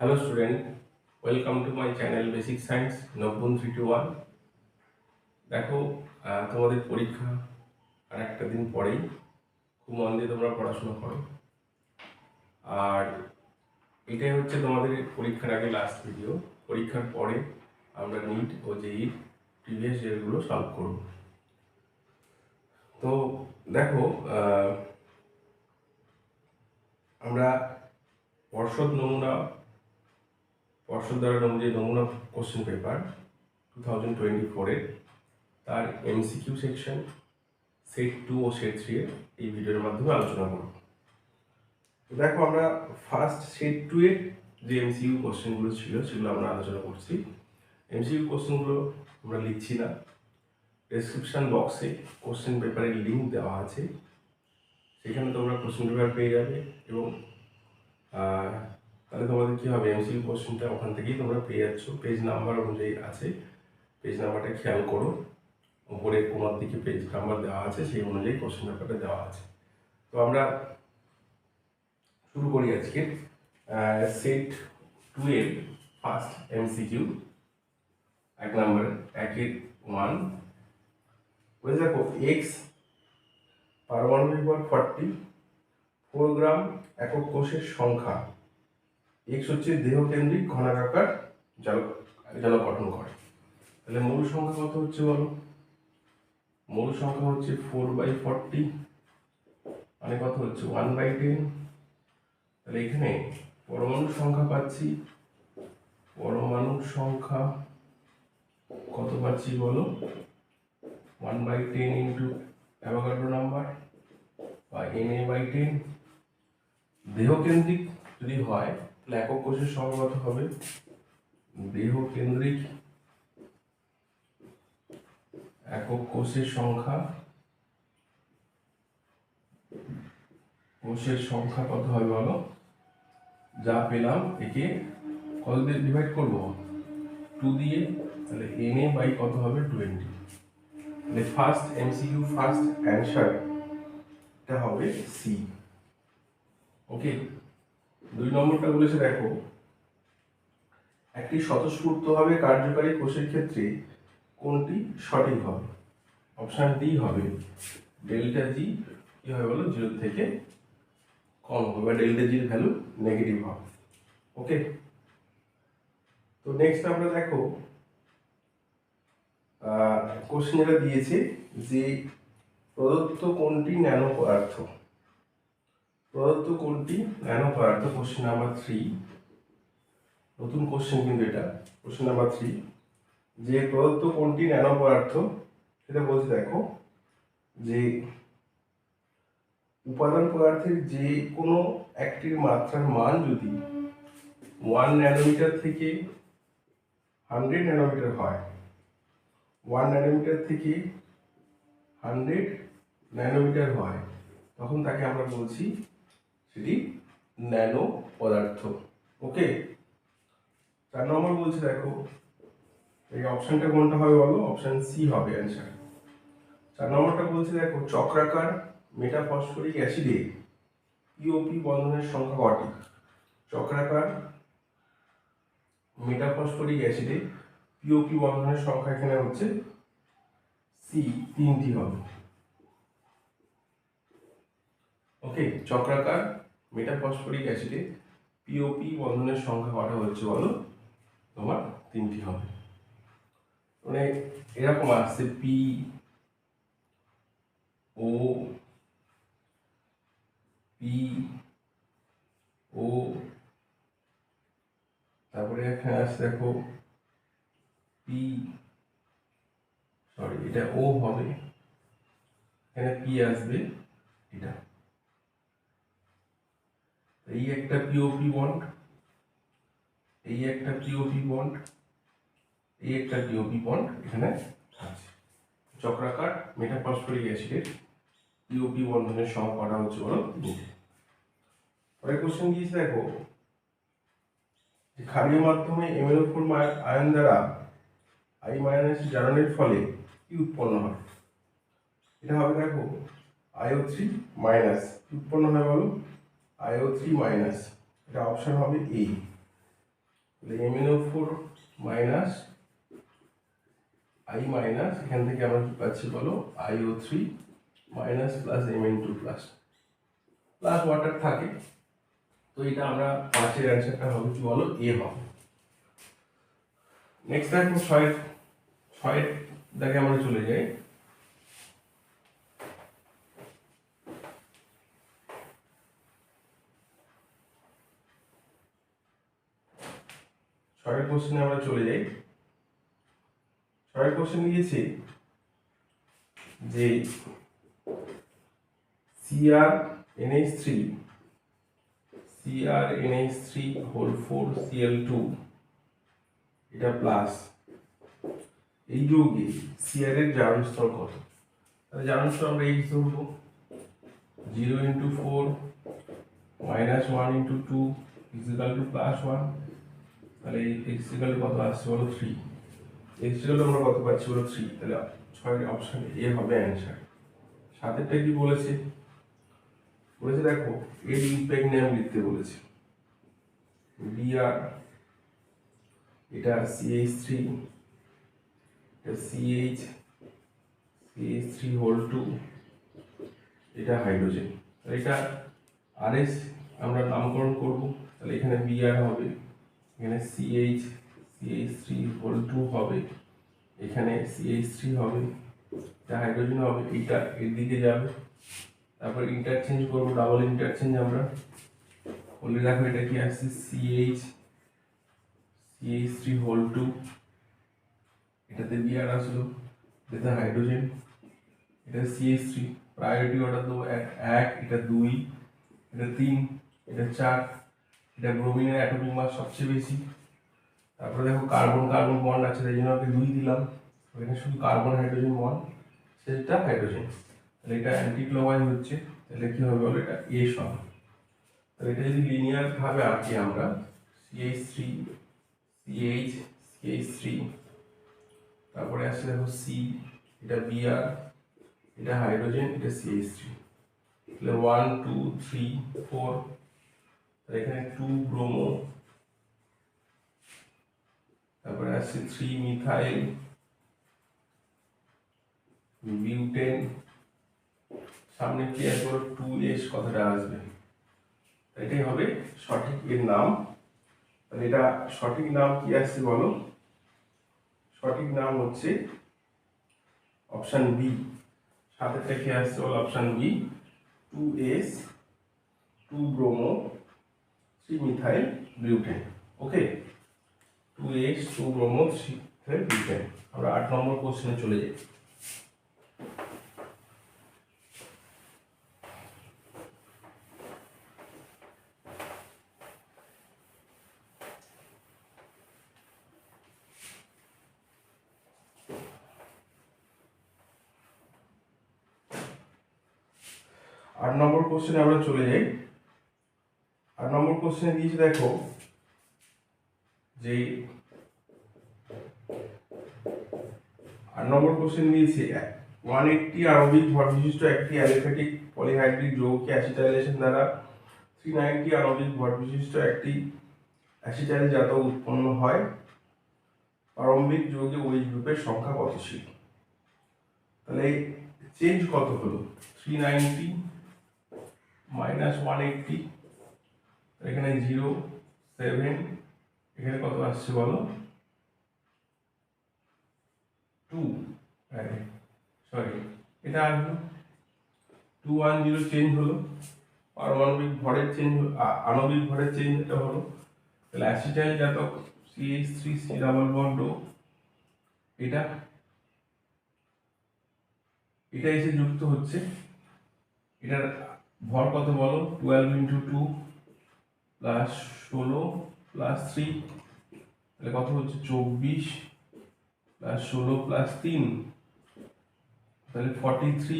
Hello student welcome to my channel basic science নব্বন three two one দেখো তোমাদের পরীক্ষা আর একটা দিন পরেই খুব মন দিয়ে তোমরা পড়াশোনা করো। আর এটাই হচ্ছে তোমাদের পরীক্ষার আগে লাস্ট ভিডিও পরীক্ষার পরে আমরা নিট ও জেই প্রিভিয়াস ইয়ারগুলো সলভ করব। তো দেখো আমরা পর্ষদ নমুনা পর্ষদ দ্বারা যে নমুনা question paper two thousand twenty ফোরের তার এমসিকিউ সেকশন সেট টু ও সেট থ্রি এই ভিডিওর মাধ্যমে আলোচনা করব। দেখো, আমরা ফার্স্ট সেট টু এর যে এমসিকিউ কোশ্চেনগুলো ছিল, সেগুলো আমরা আলোচনা করছি। এমসিকিউ কোশ্চেনগুলো আমরা লিখছি না। ডেসক্রিপশন বক্সে কোশ্চেন পেপারের লিঙ্ক দেওয়া আছে। সেখানে তোমরা কোশ্চেন পেপার পেয়ে যাবে এবং তাহলে তোমাদের কী হবে? এমসিকিউ কোশ্চেনটা ওখান থেকেই তোমরা পেয়ে যাচ্ছ। পেজ নাম্বার অনুযায়ী আছে। পেজ নাম্বারটা খেয়াল করো। উপরে কোনার দিকে পেজ নাম্বার দেওয়া আছে। সেই অনুযায়ী কোশ্চেন পেপারটা দেওয়া আছে। তো আমরা শুরু করি আজকে। সেট টু এর ফার্স্ট এমসিকিউ এক নম্বর একের ওয়ান বলে দেখো এক্স পারমাণবিক ফর্টি ফোর গ্রাম একক কোষের সংখ্যা। এক্স হচ্ছে দেহকেন্দ্রিক ঘনাকার জল জল গঠন করে। তাহলে মূল সংখ্যা কত হচ্ছে বলো? মূল সংখ্যা হচ্ছে ফোর বাই ফর্টি মানে কত হচ্ছে? ওয়ান বাই টেন তাহলে এখানে পরমাণুর সংখ্যা পাচ্ছি। পরমাণুর সংখ্যা কত পাচ্ছি বলো? One by ten into Avogadro number বা এন এ বাই টেন দেহকেন্দ্রিক যদি হয় একক কোষের কত হবে। দেহকেন্দ্রিক একক কোষের সংখ্যা। কোষের সংখ্যা কত হবে বলো? যা পেলাম একে কত দিয়ে ডিভাইড করব? টু দিয়ে, তাহলে এন এ বাই কত হবে? টোয়েন্টি তাহলে ফার্স্ট এমসিকিউ ফার্স্ট অ্যান্সারটা হবে সি ওকে দুই নম্বরটা বলেছে, দেখো, একটি স্বতঃস্ফূর্তভাবে কার্যকারী কোষের ক্ষেত্রে কোনটি সঠিক হবে? অপশান ডি হবে ডেল্টা জি, কি হবে বলো? জিরো থেকে কম হবে বা ডেল্টা জির ভ্যালু নেগেটিভ হবে। ওকে তো নেক্সট আমরা দেখো কোশ্চেন যেটা দিয়েছে যে প্রদত্ত কোনটি ন্যানো পদার্থ? প্রদত্ত কোনটি? ন্যানো পদার্থ কোশ্চেন নাম্বার থ্রি নতুন কোশ্চেন কিন্তু এটা। কোশ্চেন নাম্বার থ্রি যে প্রদত্ত কোনটি ন্যানো পদার্থ? সেটা বলছে দেখো, যে উপাদান পদার্থের যে কোনো একটির মাত্রার মান যদি ওয়ান ন্যানোমিটার থেকে হান্ড্রেড ন্যানোমিটার হয় ওয়ান ন্যানোমিটার থেকে হান্ড্রেড ন্যানোমিটার হয়, তখন তাকে আমরা বলছি সেটি ন্যানো পদার্থ। ওকে? চার নম্বর বলছে, দেখো, এই অপশনটা কোনটা হবে বলো? অপশন সি হবে অ্যান্সার চার নম্বরটা বলছে, দেখো, চক্রাকার মেটাফসফরিক অ্যাসিডে পিওপি বন্ধনের সংখ্যা কটি? চক্রাকার মেটাফসফরিক অ্যাসিডে পিওপি বন্ধনের সংখ্যা এখানে হচ্ছে সি তিনটি হবে। ওকে? চক্রাকার মেটাফসফরিক অ্যাসিডে পিওপি বন্ধনের সংখ্যা কটা হচ্ছে বলো? তোমার তিনটি হবে। মানে এরকম আসছে পি ও পি ও তারপরে এখানে আসছে দেখো পি সরি এটা ও হবে। এখানে পি আসবে, এটা। এই একটা পিওপি বন্ড এই একটা পিওপি বন্ড এই একটা পিওপি বন্ড এখানে আছে। চক্রাকার মেটাফসফরিক অ্যাসিডের পিওপি বন্ধনের সংখ্যা করা হচ্ছে বলো? পরে কোশ্চেন দিয়েছে দেখো? ক্ষারীয় মাধ্যমে এমএনও ফোর আয়ন দ্বারা আই মাইনাস জারণের ফলে কি উৎপন্ন হয়? এটা হবে দেখো আইও থ্রি মাইনাস উৎপন্ন হয় বলো? আইও থ্রি মাইনাস এটা অপশন হবে A MNO four minus I minus এখান থেকে আমরা কি পাচ্ছি বলো? IO three minus plus MN two plus plus water থাকে। তো এটা আমরা পাঁচের অ্যান্সারটা হবে কি বলো? এ হবে। নেক্সট দেখো ছয়ের ছয়ের দেখে আমরা চলে যাই। ছয়ের কোশ্চেনে আমরা চলে যাই। ছয়ের কোশ্চেন দিয়েছে যে CR NH three CR NH three whole four CL two এটা প্লাস এই যৌগে সিআর এর জারণ স্তর কত? তাহলে জারণ স্তর আমরা এইচ ধরবো zero into four minus one into two is equal two plus one তাহলে এক্সিক্যাল কত আসছে বলো থ্রি এক্সিক্যাল আমরা কত পাচ্ছি বলো থ্রি তাহলে ছয়ের অপশন এ হবে অ্যান্সার সাতেরটা কি বলেছে? বলেছে দেখো, এর ইম্প্যাক্ট নেম লিখতে বলেছে। বিআর এটা সিএইচ থ্রি এটা CH CH three whole two এটা হাইড্রোজেন তাহলে এটা আরএস আমরা নামকরণ করব। তাহলে এখানে বিআর হবে। এখানে CH CH three whole two হবে। এখানে সিএইচ থ্রি হবে, এটা হাইড্রোজেন হবে এইটা এর দিকে যাবে। তারপর ইন্টারচেঞ্জ করব ডাবল ইন্টারচেঞ্জ আমরা। বলে দেখো এটা কি আসছে? CH CH three whole two এটাতে বিআর আসলো, এটাতে হাইড্রোজেন এটা সিএইচ থ্রি প্রায়োরিটি অর্ডার দেবো এক, এটা দুই, এটা তিন, এটা চার। এটা ব্রোমিনের অ্যাটমিক মাস সবচেয়ে বেশি। তারপরে দেখো কার্বন কার্বন বন্ড আছে, তাই জন্য ওকে দুই দিলাম। এখানে শুধু কার্বন হাইড্রোজেন বন্ড সেটা হাইড্রোজেন তাহলে এটা অ্যান্টি হচ্ছে, তাহলে কি হবে বলো? এটা এ সম তাহলে এটা যদি লিনিয়ার ভাবে আঁকি আমরা CH three CH CH three তারপরে আসছে দেখো সি এটা বিআর এটা হাইড্রোজেন এটা সিএইচ থ্রি তাহলে ওয়ান টু থ্রি ফোর এখানে টু ব্রোমো তারপরে আসছে থ্রি মিথাইল বিউটেন সামনে কি একবার টু এস কথাটা আসবে। এটাই হবে সঠিক এর নাম। তাহলে এটা সঠিক নাম কি আসছে বলো? সঠিক নাম হচ্ছে অপশান বি সাতেরটা কি আসছে বলো option B two S two bromo three methyl butane okay two S two bromo আমরা আট নম্বর কোশ্চেনে চলে যাই। আট নম্বর কোশ্চেনে আমরা চলে যাই। কোশ্চেনে দিয়েছে দেখো। যে আট নম্বর কোশ্চেন দিয়েছে ওয়ান এইটটি আণবিক ভর বিশিষ্ট একটি অ্যালিফ্যাটিক পলিহাইড্রিক যৌগকে অ্যাসিটাইলেশন দ্বারা থ্রি নাইনটি আণবিক ভর বিশিষ্ট একটি অ্যাসিটাইল জাত উৎপন্ন হয়। প্রারম্ভিক যৌগে ওই গ্রুপের সংখ্যা কত ছিল তাহলে চেঞ্জ কত হলো? Three ninety minus one eighty এখানে জিরো, সেভেন, এখানে কত আসছে বলো? টু। সরি এটা আসলো টু, ওয়ান, জিরো চেঞ্জ হলো। পারমাণবিক ভরের চেঞ্জ আণবিক ভরের চেঞ্জ এটা হলো। তাহলে অ্যাসিটাইল জাতক CH three C double bond এটা এটা এসে যুক্ত হচ্ছে। এটার ভর কত বলো? টুয়েলভ ইন্টু টু প্লাস ষোলো প্লাস থ্রি তাহলে কত হচ্ছে? চব্বিশ প্লাস ষোলো প্লাস তিন, তাহলে ফর্টি থ্রি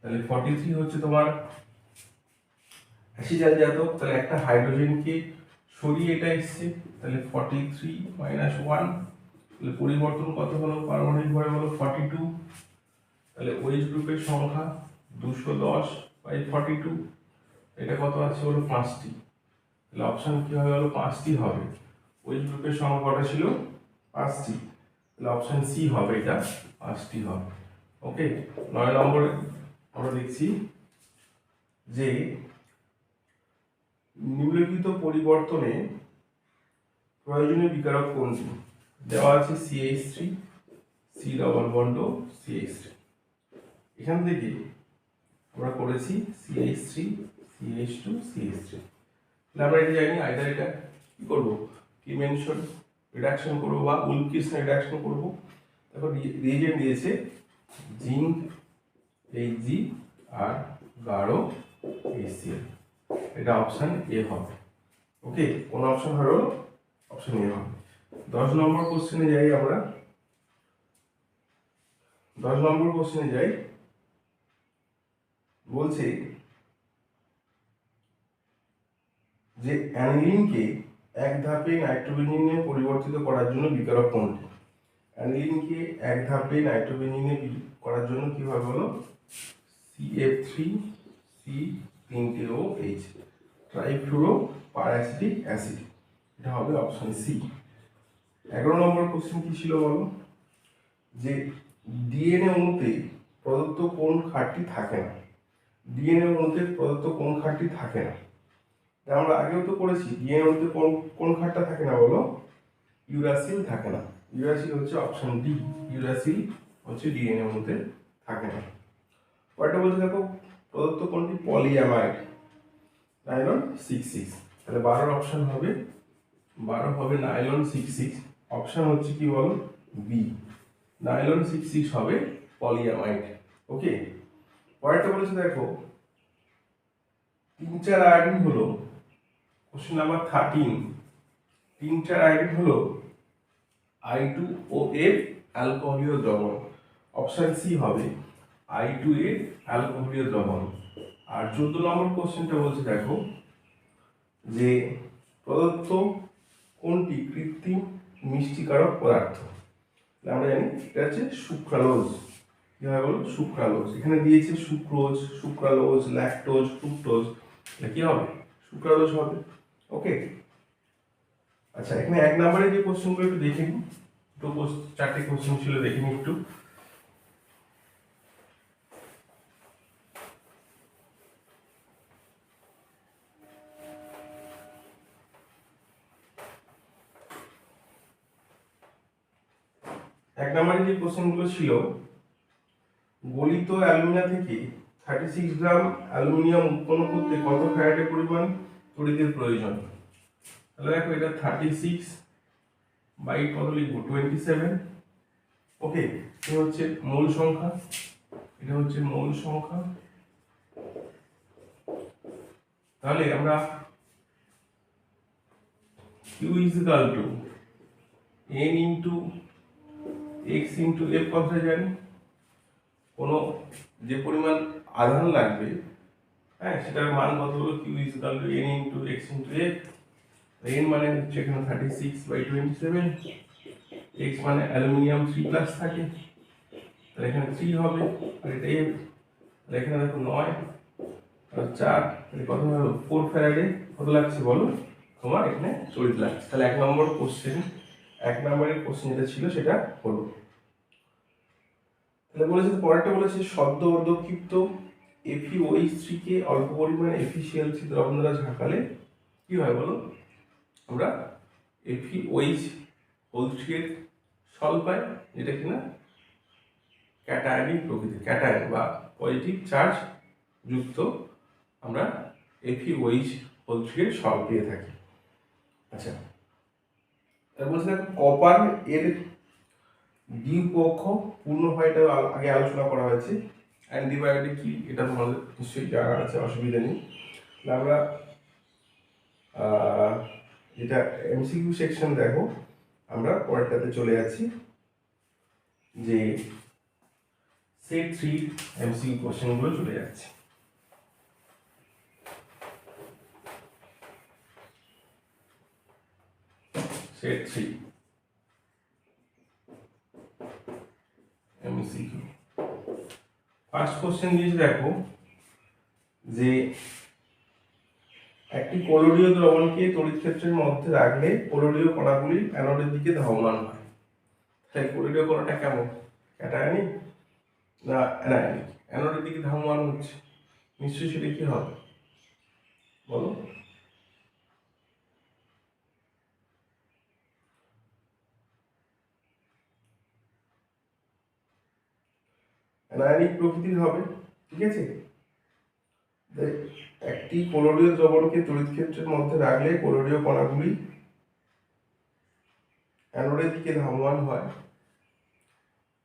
তাহলে ফর্টি থ্রি হচ্ছে তোমার অ্যাসিডাল জাতক, তাহলে একটা হাইড্রোজেনকে সরিয়ে এটা এসছে, তাহলে ফর্টি থ্রি মাইনাস ওয়ান তাহলে পরিবর্তন কত হলো? পারমাণবিক ভরে হলো ফর্টি টু তাহলে ওয়েজ গ্রুপের সংখ্যা দুশো দশ বাই ফর্টি টু এটা কত আছে হলো পাঁচটি। তাহলে অপশন কি হবে হলো পাঁচটি হবে। ওই গ্রুপের সংখ্যা কটা ছিল? পাঁচটি। তাহলে অপশন সি হবে এটা। পাঁচটি হবে। ওকে? নয় নম্বরে আমরা দেখছি যে নিম্নলিখিত পরিবর্তনে প্রয়োজনীয় বিকারক কোনটি? দেওয়া আছে CH three C double bond CH three এখান থেকে আমরা করেছি CH three CH two CH three তাহলে আমরা এটা জানি আইদার এটা কি করব? কি মেনশন রিডাকশন করব বা উলকিস রিডাকশন করব। তারপর রিয়েজেন্ট দিয়েছে জিঙ্ক এইচ জি আর গাঢ় এসিএল এটা অপশান এ হবে। ওকে কোন অপশন হলো অপশন এ হবে। দশ নম্বর কোশ্চেনে যাই আমরা। দশ নম্বর কোশ্চেনে যাই। বলছে যে অ্যানিলিনকে এক ধাপে নাইট্রোবেঞ্জিনে পরিবর্তিত করার জন্য বিকারক কোনটি? অ্যানিলিনকে এক ধাপে নাইট্রোবেঞ্জিনে বি- করার জন্য কীভাবে হলো? সি এফ থ্রি সি তিনটে O H trifluoro peracetic acid এটা হবে অপশন সি এগারো নম্বর কোশ্চেন কী ছিল বলো? যে ডিএনএ অণুতে প্রদত্ত কোন খাটটি থাকে না। ডিএনএ অণুতে প্রদত্ত কোন খাটটি থাকে না। আমরা আগেও তো করেছি ডিএনএ মধ্যে কোন কোন খাটটা থাকে না বলো? ইউরাসিল থাকে না। ইউরাসিল হচ্ছে অপশন ডি ইউরাসিল হচ্ছে ডিএনএ মধ্যে থাকে না। কয়টা বলছে দেখো, প্রদত্ত কোনটি? Polyamide nylon six six. তাহলে বারোর অপশন হবে, বারো হবে নাইলন সিক্স সিক্স। অপশন হচ্ছে কি বলো? বি নাইলন সিক্স সিক্স হবে পলিঅ্যামাইড ওকে? পরেরটা বলেছে দেখো, তিন চার আয়োডিন হলো কোশ্চেন নাম্বার থার্টিন তিন চার আয়োডিন হলো আই টু ও এর অ্যালকোহলীয় দ্রবণ। অপশন সি হবে আই টু এর অ্যালকোহলীয় দ্রবণ। আর চোদ্দ নম্বর কোশ্চেনটা বলছে, দেখো, যে প্রদত্ত কোনটি কৃত্রিম মিষ্টিকারক পদার্থ? আমরা জানি, এটা হচ্ছে সুক্রালোজ কি হয় বলো? সুক্রালোজ এখানে দিয়েছে সুক্রোজ সুক্রালোজ ল্যাকটোজ ফ্রুক্টোজ এটা কি হবে? সুক্রালোজ হবে। ওকে আচ্ছা এখানে এক নম্বরে যে কোশ্চেনগুলো একটু দেখে নিই। দুটো চারটে কোশ্চেন ছিল, দেখে নিই একটু। এক নম্বরে যে কোশ্চেনগুলো ছিল, গলিত অ্যালুমিনা থেকে থার্টি সিক্স গ্রাম অ্যালুমিনিয়াম উৎপন্ন করতে কত ফ্যারাডে পরিমাণ তড়িতের প্রয়োজন তাহলে দেখো এটা থার্টি সিক্স বাই কত লিখব? টোয়েন্টি সেভেন ওকে এটা হচ্ছে মূল সংখ্যা। এটা হচ্ছে মূল সংখ্যা। তাহলে আমরা Q is equal to N into X into F কথা জানি? কোনো যে পরিমাণ আধান লাগবে হ্যাঁ সেটার মান কত হলো Q is equal to N into X into F N মানে হচ্ছে এখানে thirty six by twenty seven X মানে অ্যালুমিনিয়াম থ্রি প্লাস থাকে। তাহলে এখানে থ্রি হবে আর এটা এফ তাহলে এখানে দেখো নয় আর চার। তাহলে কত হলো ফোর ফ্যারাডে কত লাগছে বলো? তোমার এখানে তড়িৎ লাগছে। তাহলে এক নম্বর কোশ্চেন এক নম্বরের কোশ্চেন যেটা ছিল সেটা হলো। তাহলে বলেছে, পরেরটা বলেছে সদ্য অর্ধক্ষিপ্ত এফিওইচ থ্রিকে অল্প পরিমাণে এফিসিয়াল দ্রবণ দ্বারা ঝাঁকালে কি হয় বলো? আমরা এফিওইচ হোল থ্রিয়ের সল পাই, যেটা কিনা ক্যাটায়নিক প্রকৃতি ক্যাটায়ন বা পজিটিভ চার্জ যুক্ত আমরা এফিওইচ হোল থ্রিয়ের সল পেয়ে থাকি। আচ্ছা তার বলছে কপার এর দ্বিপক্ষ পূর্ণ হয় এটা আগে আলোচনা করা হয়েছে। অ্যান্টিবায়োটিক কি? এটা তোমাদের নিশ্চয়ই জানা আছে, অসুবিধা নেই। আমরা যেটা এমসিকিউ সেকশন দেখো, আমরা পরেরটাতে চলে যাচ্ছি, যে সেট থ্রি এমসিকিউ কোশ্চেনগুলো চলে যাচ্ছে। Set three MCQ first question দিয়েছে দেখো, যে একটি কলোরীয় দ্রবণকে তড়িৎ ক্ষেত্রের মধ্যে রাখলে কলোরীয় কণাগুলি অ্যানোডের দিকে ধাবমান হয়। তাই কলোরীয় কণাটা কেমন? ক্যাটায়নিক না অ্যানায়নিক অ্যানোডের দিকে ধাবমান হচ্ছে। নিশ্চয়ই সেটা কি হবে? বলো। অ্যানায়নিক প্রকৃতির হবে, ঠিক আছে? একটি কোলোডীয় দ্রবণকে তড়িৎ ক্ষেত্রের মধ্যে রাখলে কোলোডীয় কণাগুলি অ্যানোডের দিকে ধাবমান হয়।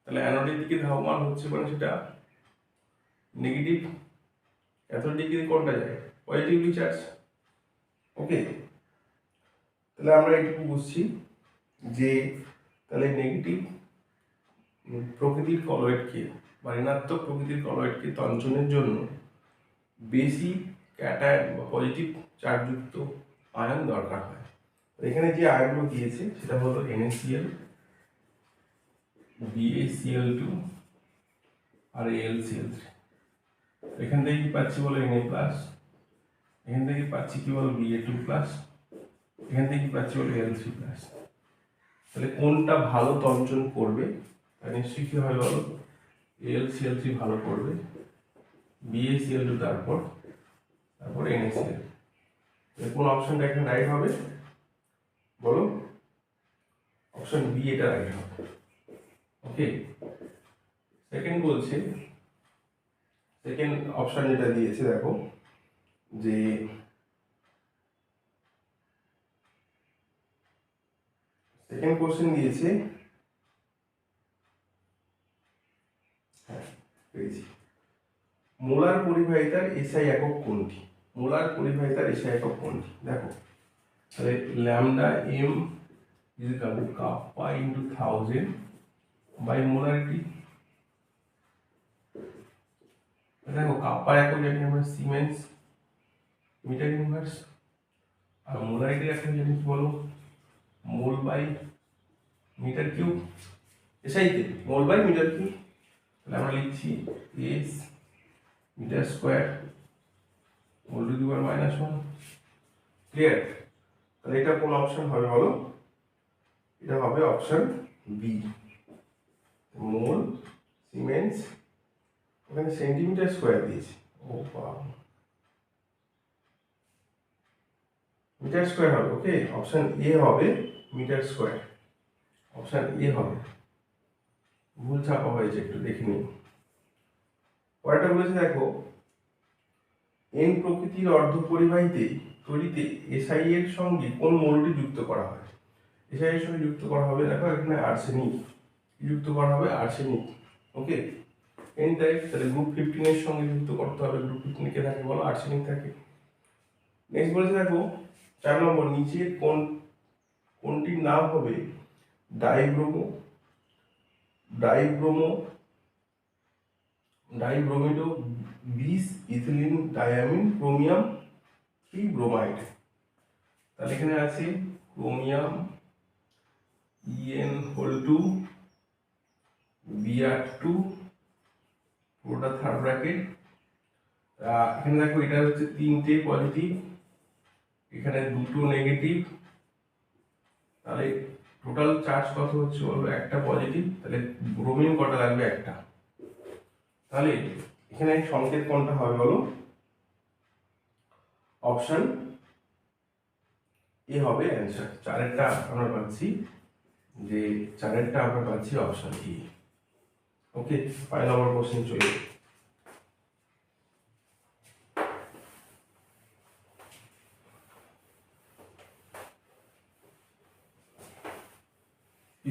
তাহলে অ্যানোডের দিকে ধাবমান হচ্ছে মানে সেটা নেগেটিভ। এত ডিগ্রি কোনটা যায়? Positively charge? ওকে? তাহলে আমরা এইটুকু বুঝছি যে তাহলে নেগেটিভ প্রকৃতির কলয়েডকে বা ঋণাত্মক প্রকৃতির কলয়েডকে তঞ্চনের জন্য বেশি ক্যাটায়ন বা পজিটিভ চার্জযুক্ত আয়ন দরকার হয়। এখানে যে আয়নগুলো দিয়েছে, সেটা হলো NaCl, BaCl টু আর AlCl থ্রি এখান থেকে কি পাচ্ছি বলো Na প্লাস এখান থেকে পাচ্ছি কি বলো Ba টু প্লাস এখান থেকে কি পাচ্ছি বলো এল থ্রি প্লাস তাহলে কোনটা ভালো তঞ্চন করবে? নিশ্চয়ই কি হয় বলো? AlCl থ্রি ভালো করবে। BaCl টু তারপর। তারপর NaCl কোন অপশনটা এখানে রাইট হবে। বলো? অপশন বি এটা রাইট হবে। ওকে সেকেন্ড বলছে সেকেন্ড অপশন যেটা দিয়েছে, দেখো, যে সেকেন্ড কোশ্চেন দিয়েছে হ্যাঁ পেয়েছি মোলার পরিবাহিতার এসআই একক কোনটি? মোলার পরিবাহিতার এসআই একক কোনটি? দেখো, তাহলে lambda M is equal to kappa into thousand by molarity দেখো কাপ্পার একক জানি আমরা সিমেন্স মিটার ইনভার্স আর মোলারিটির একটা জিনিস বলো, মোল বাই মিটার কিউব, এসআইতে, মোল বাই মিটার কিউব। তাহলে আমরা লিখছি S metre square mole to the power minus one clear তাহলে এটা কোন অপশন হবে বলো? এটা হবে অপশন বি মোল সিমেন্টস ওখানে সেন্টিমিটার স্কোয়ার দিয়েছে। ও বাবা। মিটার স্কোয়ার হবে ওকে অপশন এ হবে মিটার স্কোয়ার অপশন এ হবে। ভুল ছাপা হয়েছে, একটু দেখে নিন পরেরটা বলেছে, দেখো, এন প্রকৃতির অর্ধ পরিবাহীতে তৈরিতে এসআই এর সঙ্গে কোন মৌলটি যুক্ত করা হয়? এসআই এর সঙ্গে যুক্ত করা হবে, দেখো, এখানে আর্সেনিক। যুক্ত করা হবে? আর্সেনিক। ওকে? এন টাইপ তাহলে গ্রুপ ফিফটিনের সঙ্গে যুক্ত করতে হবে। গ্রুপ ফিফটিন কে থাকে বলো? আর্সেনিক থাকে। নেক্সট বলেছে, দেখো, চার নম্বর নিচে কোন, কোনটির নাম হবে dibromo dibromo, dibromido, bis ethylene, diamine, chromium three bromide. তাহলে এখানে আছে chromium EN whole two BR two পুরোটা থার্ড ব্র্যাকেট এখানে দেখো এটা হচ্ছে তিনটে পজিটিভ এখানে দুটো নেগেটিভ তাহলে টোটাল চার্জ কত হচ্ছে বলব একটা পজিটিভ তাহলে ব্রোমিন কটা লাগবে? একটা। তাহলে এখানে সংকেত কোনটা হবে বলো অপশন এ হবে অ্যান্সার চারেরটা আমরা পাচ্ছি, যে চারেরটা আমরা পাচ্ছি option A okay five number question চলে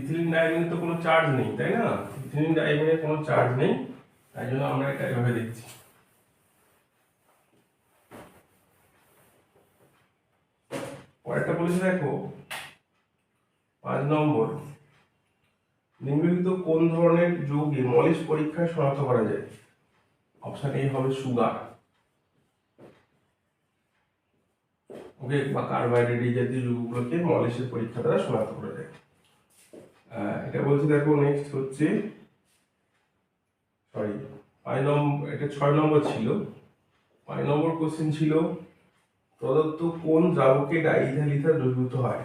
ইথিলিন ডায়ামিনে তো কোনো চার্জ নেই, তাই না? ইথিলিন ডায়ামিনে কোনো চার্জ নেই, তাই জন্য আমরা এটা এভাবে দেখছি। পরেরটা বলেছে দেখো, পাঁচ নম্বর, নিম্নলিখিত কোন ধরনের যৌগে মলিস পরীক্ষায় শনাক্ত করা যায়? অপশন এ হবে সুগার ওকে বা কার্বোহাইড্রেট এই জাতীয় যৌগগুলোকে মলিসের পরীক্ষা দ্বারা শনাক্ত করা যায়। এটা বলছে, দেখো নেক্সট হচ্ছে সরি পাঁচ নম্বর এটা ছয় নম্বর ছিল। পাঁচ নম্বর কোশ্চেন ছিল, প্রদত্ত কোন দ্রাবকে ডাইইথাইল ইথার দ্রবীভূত হয়?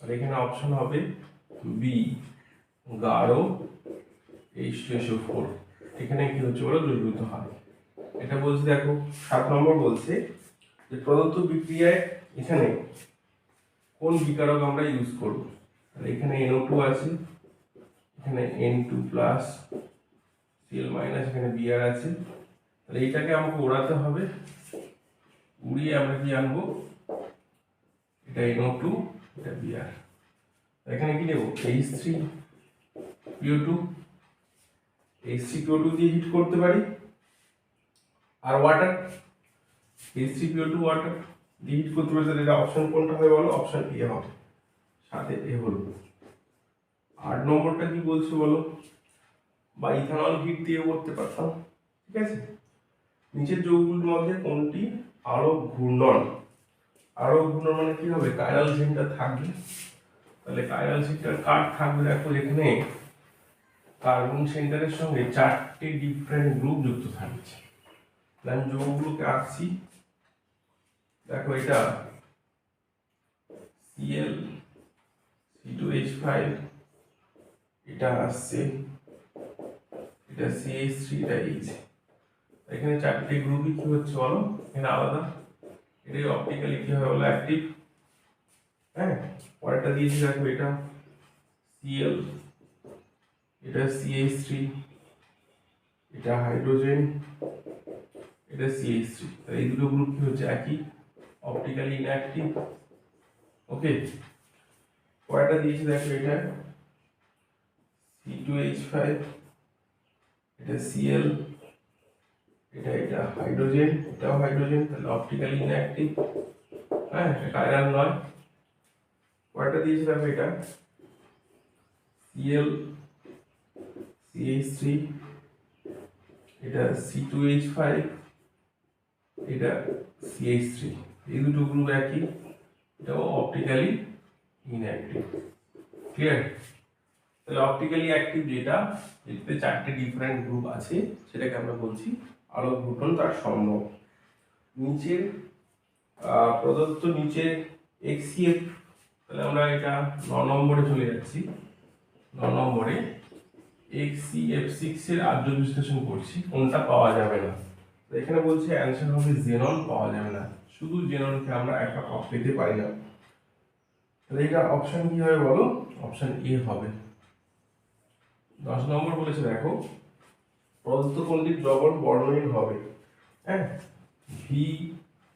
আর এখানে অপশন হবে বি গাঢ় এইচ টু ফোর এখানে কি হচ্ছে বলো? দ্রবীভূত হয়। এটা বলছে, দেখো, সাত নম্বর বলছে যে প্রদত্ত বিক্রিয়ায় এখানে কোন বিকারক আমরা ইউজ করব? আর এখানে NO2 টু আছে, এখানে N two plus CL minus এখানে বিআর আছে। তাহলে এইটাকে আমাকে ওড়াতে হবে। উড়িয়ে আমরা কি আনব? এটা NO2 টু এটা বিআর এখানে কি নেব H three PO two H three PO two দিয়ে হিট করতে পারি। আর water H three PO two water দিয়ে হিট করতে পারি। তাহলে এটা অপশন কোনটা হবে বলো? অপশন এ হবে। সাথে এ হলো। আট নম্বরটা কি বলছে বলো? বা ইথানল হিট দিয়ে করতে পারতাম, ঠিক আছে? নিচের যৌগগুলোর মধ্যে কোনটি? আরও ঘূর্ণন। আরও ঘূর্ণন মানে কি হবে? কাইরাল সেন্টার থাকবে। তাহলে কাইরাল সেন্টার কার থাকবে দেখো এখানে কার্বন সেন্টারের সঙ্গে চারটে ডিফারেন্ট গ্রুপ যুক্ত থাকছে। আমি যৌগগুলোকে আঁকছি। দেখো এটা CL C two H five এটা আসছে। এটা সিএইচ থ্রি এটা এইচ এখানে চারটে গ্রুপই কি হচ্ছে বলো? এখানে আলাদা। এটাই অপটিক্যালি কি হবে বলো? অ্যাক্টিভ হ্যাঁ? পরেরটা দিয়েছি দেখো এটা? সিএল এটা সিএইচ থ্রি এটা হাইড্রোজেন এটা সিএইচ থ্রি এই দুটো গ্রুপ কি হচ্ছে? একই। অপটিক্যালি ইনঅ্যাক্টিভ ওকে পরেরটা দিয়েছি দেখো এটা? সি টু এইচ ফাইভ এটা সিএল এটা এটা হাইড্রোজেন এটাও হাইড্রোজেন তাহলে অপটিক্যালি ইনঅ্যাক্টিভ হ্যাঁ এটা কাইরাল নয়। কয়টা দিয়েছি দেখো এটা? সিএল সিএইচ থ্রি এটা সি টু এইচ ফাইভ এটা সিএইচ থ্রি এই দুটো গ্রুপ একই, এটাও অপটিক্যালি ইনঅ্যাক্টিভ ক্লিয়ার তাহলে অপটিক্যালি অ্যাক্টিভ যেটা যেটাতে চারটে ডিফারেন্ট গ্রুপ আছে, সেটাকে আমরা বলছি আলোক ঘটন তার সম্ভব। নিচের প্রদত্ত নিচে এক্সিএফ তাহলে আমরা এটা ন নম্বরে চলে যাচ্ছি। ন নম্বরে এক্সিএফ সিক্স এর আর্য বিশ্লেষণ করছি, কোনটা পাওয়া যাবে না। এখানে বলছে অ্যান্সার হবে জেনন পাওয়া যাবে না। শুধু জেননকে আমরা একটা কপ পেতে পারি না। তাহলে এটা অপশন কি হবে বলো? অপশন এ হবে। দশ নম্বর বলেছে, দেখো, প্রদত্ত কোনটি দ্রবণ বর্ণহীন হবে। হ্যাঁ? V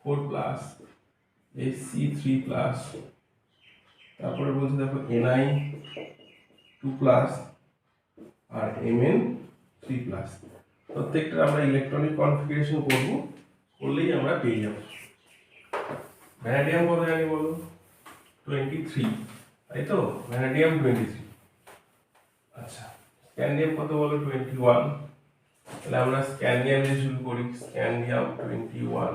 four plus S C three plus তারপরে বলছে, দেখো এনআই টু প্লাস আর এম এন থ্রি প্লাস প্রত্যেকটা আমরা ইলেকট্রনিক কনফিগারেশন করব, করলেই আমরা পেয়ে যাব। ভ্যানাডিয়াম কত জানি বলো? টোয়েন্টি থ্রি তাই তো ভ্যানাডিয়াম টোয়েন্টি থ্রি আচ্ছা স্ক্যান্ডিয়াম কত বলো? টোয়েন্টি ওয়ান তাহলে আমরা স্ক্যান্ডিয়াম দিয়ে শুরু করি। Scandium twenty one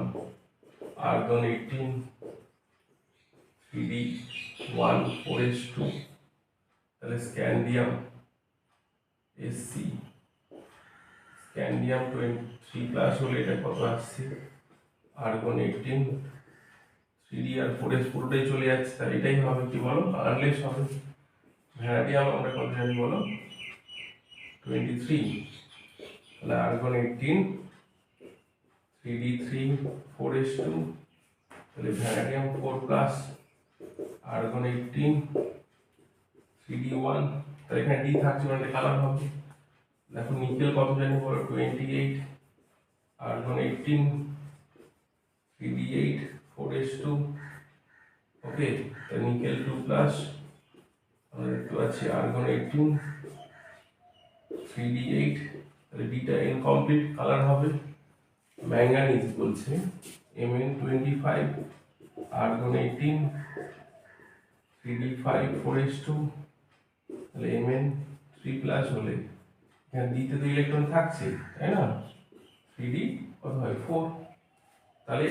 argon eighteen three D one four S two তাহলে scandium SC scandium twenty three plus হলে এটা কত আসছে? আর্গন এইটিন থ্রি আর ফোর এস পুরোটাই চলে যাচ্ছে, তাহলে এটাই হবে কি বলো? আনলেস হবে। ভ্যানাডিয়াম আমরা কত জানি বলো? টোয়েন্টি থ্রি তাহলে argon eighteen three D three four S two তাহলে vanadium four plus argon eighteen three D one তাহলে এখানে ডি থাকছে মানে কালার হবে। দেখো নিকেল কত জানি বলো? Twenty eight argon eighteen three D eight four S two okay তাহলে নিকেল টু প্লাস আমরা দেখতে পাচ্ছি argon eighteen three D eight তাহলে ডিটা ইনকমপ্লিট কালার হবে। ম্যাঙ্গানিজ বলছে M N twenty five argon eighteen three D five four S two তাহলে M N three plus হলে, এখানে ডিতে তো ইলেকট্রন থাকছে তাই না? থ্রি ডি কত হয়? ফোর তাহলে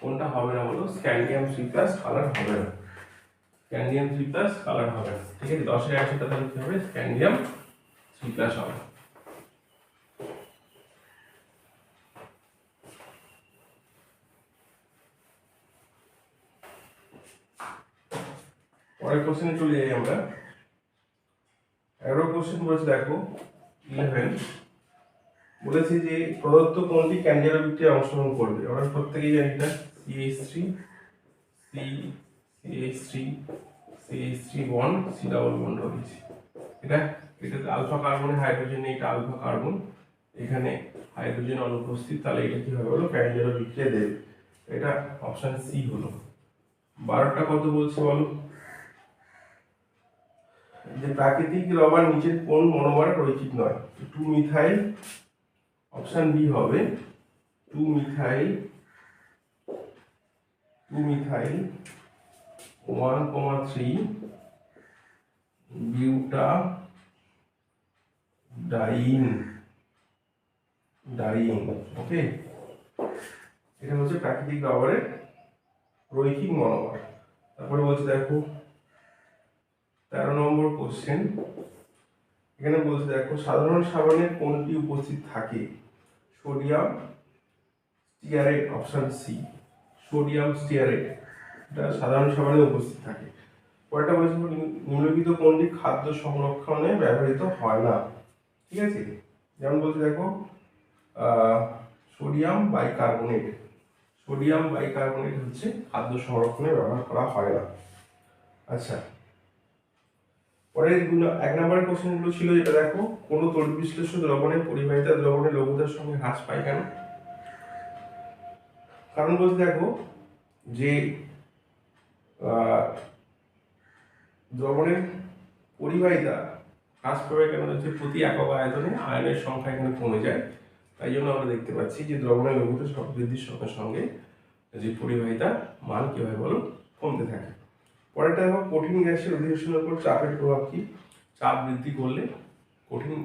কোনটা হবে না বলো? স্ক্যান্ডিয়াম সি প্লাস কালার হবে না। স্ক্যান্ডিয়াম সি প্লাস কালার হবে না। ঠিক আছে? দশের একশোটা তাহলে কী হবে? স্ক্যান্ডিয়াম সি প্লাস হবে। পরের কোশ্চেনে চলে যাই আমরা। এগারো কোশ্চেন বলছে দেখো ইলেভেন বলেছে যে প্রদত্ত কোনটি ক্যান্ডিয়ার বিক্রিয়ায় অংশগ্রহণ করবে। আমরা প্রত্যেকেই জানি এটা CH three C CH three CH three one C double bond রয়েছে। এটা এটা আলফা কার্বনে হাইড্রোজেন এটা আলফা কার্বন এখানে হাইড্রোজেন অনুপস্থিত, তাহলে এটা কি হবে বলো ক্যান্ডিয়ার বিক্রিয়া দেবে। এটা অপশন সি হলো। বারোটা কত বলছে বলো? যে প্রাকৃতিক রবার নিচের কোন মনোমার রৈখিক নয়? টু মিথাইল অপশন বি হবে two methyl two methyl one comma three butadiene diene, okay? এটা হচ্ছে প্রাকৃতিক রবারের রৈখিক মনোমার। তারপরে বলছে দেখো, তেরো নম্বর কোশ্চেন এখানে বলছে দেখো, সাধারণ সাবানের কোনটি উপস্থিত থাকে? Sodium stearate option C, sodium stearate, এটা সাধারণ সাবানে উপস্থিত থাকে। পরেরটা বলছে নিম্নলিখিত কোনটি খাদ্য সংরক্ষণে ব্যবহৃত হয় না? ঠিক আছে? যেমন বলছে, দেখো সোডিয়াম বাইকার্বনেট। সোডিয়াম বাইকার্বনেট হচ্ছে খাদ্য সংরক্ষণে ব্যবহার করা হয় না। আচ্ছা পরেরগুলো, এক নম্বরের কোশ্চেনগুলো ছিল যেটা, দেখো, কোনো তড়িৎ বিশ্লেষ্য দ্রবণের পরিবাহিতা দ্রবণের লঘুতার সঙ্গে হ্রাস পায় কেন? কারণ বলতে দেখো, যে দ্রবণের পরিবাহিতা হ্রাস পাবে কেন? হচ্ছে প্রতি একক আয়তনে আয়নের সংখ্যা এখানে কমে যায়। তাই জন্য আমরা দেখতে পাচ্ছি যে দ্রবণের লঘুতা সব বৃদ্ধির সঙ্গে সঙ্গে যে পরিবাহিতা মান কি হয় বলো? কমতে থাকে। পরেরটা দেখো কঠিন গ্যাসের অধিবেশনের উপর চাপের প্রভাব কি? চাপ বৃদ্ধি করলে কঠিন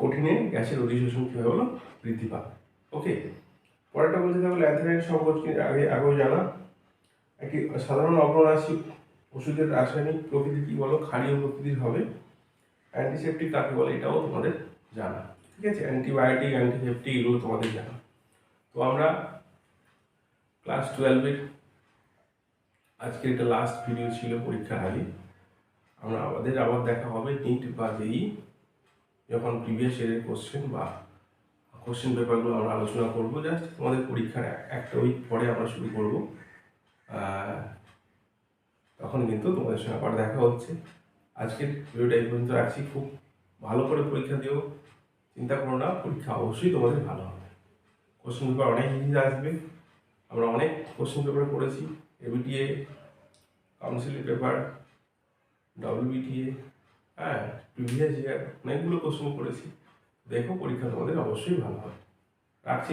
কঠিনে গ্যাসের অধিশোষণ কি হলো? বৃদ্ধি পাবে। ওকে? পরেরটা বলতে দেখো ল্যাথেরাইন সম্পর্কে আগে, আগেও জানা একটি সাধারণ অগ্ররাশি ওষুধের রাসায়নিক প্রকৃতি কি বলো? ক্ষারীয় প্রকৃতির হবে। অ্যান্টিসেপটিক কাকে বলে? এটাও তোমাদের জানা। ঠিক আছে? অ্যান্টিবায়োটিক অ্যান্টিসেপটিক এগুলো তোমাদের জানা। তো আমরা ক্লাস টুয়েলভের আজকে এটা লাস্ট ভিডিও ছিল পরীক্ষার আগে। আমরা আমাদের আবার দেখা হবে নিট বা জেই যখন প্রিভিয়াস ইয়ারের কোশ্চেন বা কোশ্চেন পেপারগুলো আমরা আলোচনা করব। জাস্ট তোমাদের পরীক্ষার এক- একটা উইক পরে আমরা শুরু করব। তখন কিন্তু তোমাদের সঙ্গে আবার দেখা হচ্ছে। আজকের ভিডিওটা এই পর্যন্ত রাখছি। খুব ভালো করে পরীক্ষা দিও। চিন্তা করো না, পরীক্ষা অবশ্যই তোমাদের ভালো হবে। কোশ্চেন পেপার অনেক ইজি আসবে। আমরা অনেক কোশ্চেন পেপার পড়েছি। এবিটিএ কাউন্সিলিং পেপার ডব্লিউবিটিএ হ্যাঁ প্রিভিয়াস ইয়ার অনেকগুলো কোশ্চেন করেছি। দেখো পরীক্ষা তোমাদের অবশ্যই ভালো হয় রাখছি